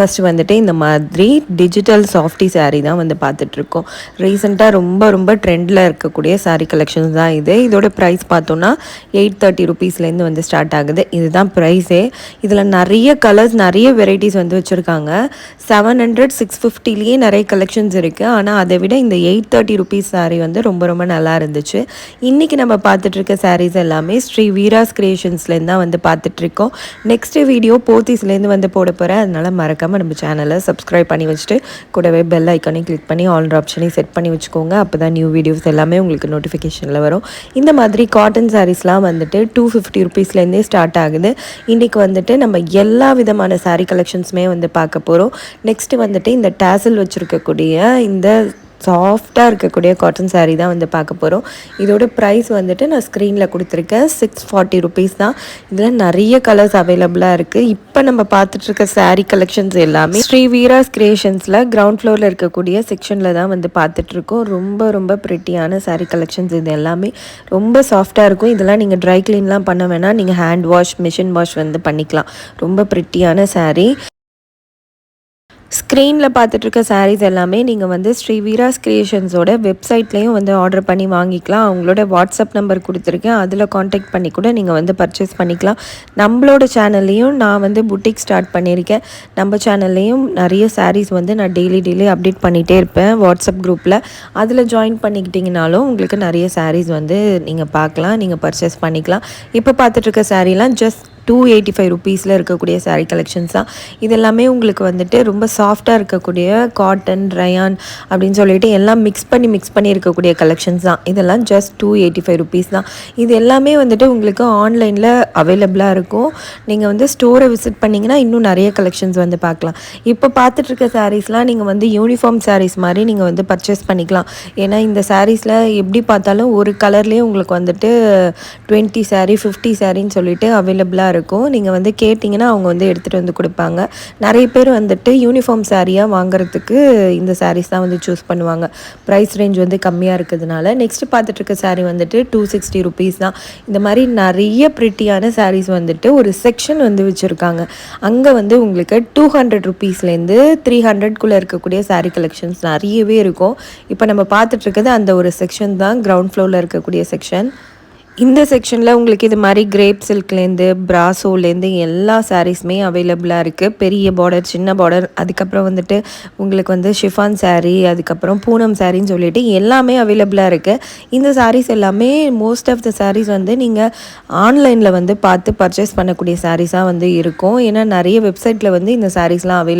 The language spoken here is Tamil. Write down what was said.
ஃபஸ்ட்டு வந்துட்டு இந்த மாதிரி டிஜிட்டல் சாஃப்டி சாரீ தான் வந்து பார்த்துட்ருக்கோம். ரீசெண்டாக ரொம்ப ரொம்ப ட்ரெண்டில் இருக்கக்கூடிய சாரீ கலெக்ஷன்ஸ் தான் இது. இதோட ப்ரைஸ் பார்த்தோன்னா எயிட் தேர்ட்டி ருபீஸ்லேருந்து வந்து ஸ்டார்ட் ஆகுது. இதுதான் ப்ரைஸே இதில் நிறைய கலர்ஸ் நிறைய வெரைட்டிஸ் வந்து வச்சுருக்காங்க. செவன் ஹண்ட்ரட் சிக்ஸ் ஃபிஃப்டிலேயே நிறைய கலெக்ஷன்ஸ் இருக்குது ஆனால் அதை விட இந்த எயிட் தேர்ட்டி ருபீஸ் சாரீ வந்து ரொம்ப ரொம்ப நல்லா இருந்துச்சு. இன்றைக்கி நம்ம பார்த்துட்ருக்க சாரீஸ் எல்லாமே ஸ்ரீ வீராஸ் கிரியேஷன்ஸ்லேருந்து தான் வந்து பார்த்துட்ருக்கோம். நெக்ஸ்ட் வீடியோ போத்தீஸ்லேருந்து வந்து போட போகிறேன் அதனால் மறக்காமல் நம்ம சேனலை சப்ஸ்கிரைப் பண்ணி வச்சுட்டு கூடவே பெல் ஐக்கானையும் கிளிக் பண்ணி ஆல் ஆப்ஷனையும் செட் பண்ணி வச்சுக்கோங்க. அப்போ தான் நியூ வீடியோஸ் எல்லாமே உங்களுக்கு நோட்டிஃபிகேஷனில் வரும். இந்த மாதிரி காட்டன் சாரீஸ்லாம் வந்துட்டு டூ ஃபிஃப்டி ருபீஸ்லேருந்தே ஸ்டார்ட் ஆகுது. இன்றைக்கி வந்துட்டு நம்ம எல்லா விதமான சாரீ கலெக்ஷன்ஸுமே வந்து பார்க்க போகிறோம் நெக்ஸ்ட்டு வந்துட்டு இந்த டேசல் வச்சுருக்கக்கூடிய இந்த சாஃப்டாக இருக்கக்கூடிய காட்டன் சாரீ தான் வந்து பார்க்க போகிறோம் இதோட ப்ரைஸ் வந்துட்டு நான் ஸ்க்ரீனில் கொடுத்துருக்கேன். சிக்ஸ் ஃபார்ட்டி ருபீஸ் தான். இதில் நிறைய கலர்ஸ் அவைலபிளாக இருக்குது இப்போ நம்ம பார்த்துட்ருக்க சாரீ கலெக்ஷன்ஸ் எல்லாமே ஸ்ரீ வீராஸ் கிரியேஷன்ஸில் கிரவுண்ட் ஃப்ளோரில் இருக்கக்கூடிய செக்ஷனில் தான் வந்து பார்த்துட்ருக்கோம் ரொம்ப ரொம்ப ப்ரிட்டியான சாரீ கலெக்ஷன்ஸ் இது எல்லாமே. ரொம்ப சாஃப்டாக இருக்கும். இதெல்லாம் நீங்கள் ட்ரை க்ளீன்லாம் பண்ண வேணாம். நீங்கள் ஹேண்ட் வாஷ் மிஷின் வாஷ் வந்து பண்ணிக்கலாம். ரொம்ப ப்ரிட்டியான சாரீ ஸ்க்ரீனில் பார்த்துட்ருக்க சாரீஸ் எல்லாமே நீங்கள் வந்து ஸ்ரீ வீராஸ் கிரியேஷன்ஸோட வெப்சைட்லேயும் வந்து ஆர்டர் பண்ணி வாங்கிக்கலாம். அவங்களோட வாட்ஸ்அப் நம்பர் கொடுத்துருக்கேன். அதில் காண்டாக்ட் பண்ணி கூட நீங்கள் வந்து பர்ச்சேஸ் பண்ணிக்கலாம். நம்மளோட சேனல்லையும் நான் வந்து புட்டிக் ஸ்டார்ட் பண்ணியிருக்கேன். நம்ம சேனல்லையும் நிறைய சாரீஸ் வந்து நான் டெய்லி டெய்லி அப்டேட் பண்ணிகிட்டே இருப்பேன் வாட்ஸ்அப் குரூப்பில் அதில் ஜாயின் பண்ணிக்கிட்டிங்கனாலும் உங்களுக்கு நிறைய சாரீஸ் வந்து நீங்கள் பார்க்கலாம் நீங்கள் பர்ச்சேஸ் பண்ணிக்கலாம். இப்போ பார்த்துட்ருக்க சாரீலாம் ஜஸ்ட் டூ எயிட்டி ஃபைவ் ருபீஸில் இருக்கக்கூடிய சாரீ கலெக்ஷன்ஸ் தான் இது எல்லாமே உங்களுக்கு வந்துட்டு ரொம்ப சாஃப்டாக இருக்கக்கூடிய காட்டன் ரயான் அப்படின்னு சொல்லிட்டு எல்லாம் மிக்ஸ் பண்ணி மிக்ஸ் பண்ணி இருக்கக்கூடிய கலெக்ஷன்ஸ் தான். இதெல்லாம் just two eighty five rupees தான். இது எல்லாமே வந்துட்டு உங்களுக்கு ஆன்லைனில் அவைலபிளாக இருக்கும். நீங்கள் வந்து ஸ்டோரை விசிட் பண்ணிங்கன்னா இன்னும் நிறைய கலெக்ஷன்ஸ் வந்து பார்க்கலாம். இப்போ பார்த்துட்டு இருக்க சாரீஸ்லாம் நீங்கள் வந்து யூனிஃபார்ம் சாரீஸ் மாதிரி நீங்கள் வந்து பர்ச்சேஸ் பண்ணிக்கலாம். ஏன்னா இந்த சாரீஸில் எப்படி பார்த்தாலும் ஒரு கலர்லேயே உங்களுக்கு வந்துட்டு டுவெண்ட்டி சாரீ ஃபிஃப்டி சாரின்னு சொல்லிட்டு அவைலபிளாக இருக்கும். நீங்கள் வந்து கேட்டிங்கன்னா அவங்க வந்து எடுத்துகிட்டு வந்து கொடுப்பாங்க. நிறைய பேர் வந்துட்டு யூனிஃபார்ம் சாரியாக வாங்குறதுக்கு இந்த சாரீஸ் தான் வந்து சூஸ் பண்ணுவாங்க. ப்ரைஸ் ரேஞ்ச் வந்து கம்மியாக இருக்கிறதுனால. நெக்ஸ்ட் பார்த்துட்ருக்க சாரீ வந்துட்டு டூ சிக்ஸ்டி ருபீஸ் தான். இந்த மாதிரி நிறைய ப்ரிட்டியான சாரீஸ் வந்துட்டு ஒரு செக்ஷன் வந்து வச்சுருக்காங்க. அங்கே வந்து உங்களுக்கு டூ ஹண்ட்ரட் ருபீஸ்லேருந்து த்ரீ ஹண்ட்ரட்குள்ளே இருக்கக்கூடிய சாரீ கலெக்ஷன்ஸ் நிறையவே இருக்கும். இப்போ நம்ம பார்த்துட்ருக்கிறது அந்த ஒரு செக்ஷன் தான் கிரவுண்ட் ஃப்ளோரில் இருக்கக்கூடிய செக்ஷன் இந்த செக்ஷனில் உங்களுக்கு இது மாதிரி கிரேப் சில்க்லேருந்து பிராசோலேருந்து எல்லா சாரீஸுமே அவைலபிளாக இருக்குது பெரிய பார்டர் சின்ன பார்டர் அதுக்கப்புறம் வந்துட்டு உங்களுக்கு வந்து ஷிஃபான் சாரீ அதுக்கப்புறம் பூனம் சாரின்னு சொல்லிட்டு எல்லாமே அவைலபிளாக இருக்குது இந்த சாரீஸ் எல்லாமே மோஸ்ட் ஆஃப் த சாரீஸ் வந்து நீங்கள் ஆன்லைனில் வந்து பார்த்து பர்ச்சேஸ் பண்ணக்கூடிய சாரீஸாக வந்து இருக்கும். ஏன்னா நிறைய வெப்சைட்டில் வந்து இந்த சாரீஸ்லாம் அவைலபிள்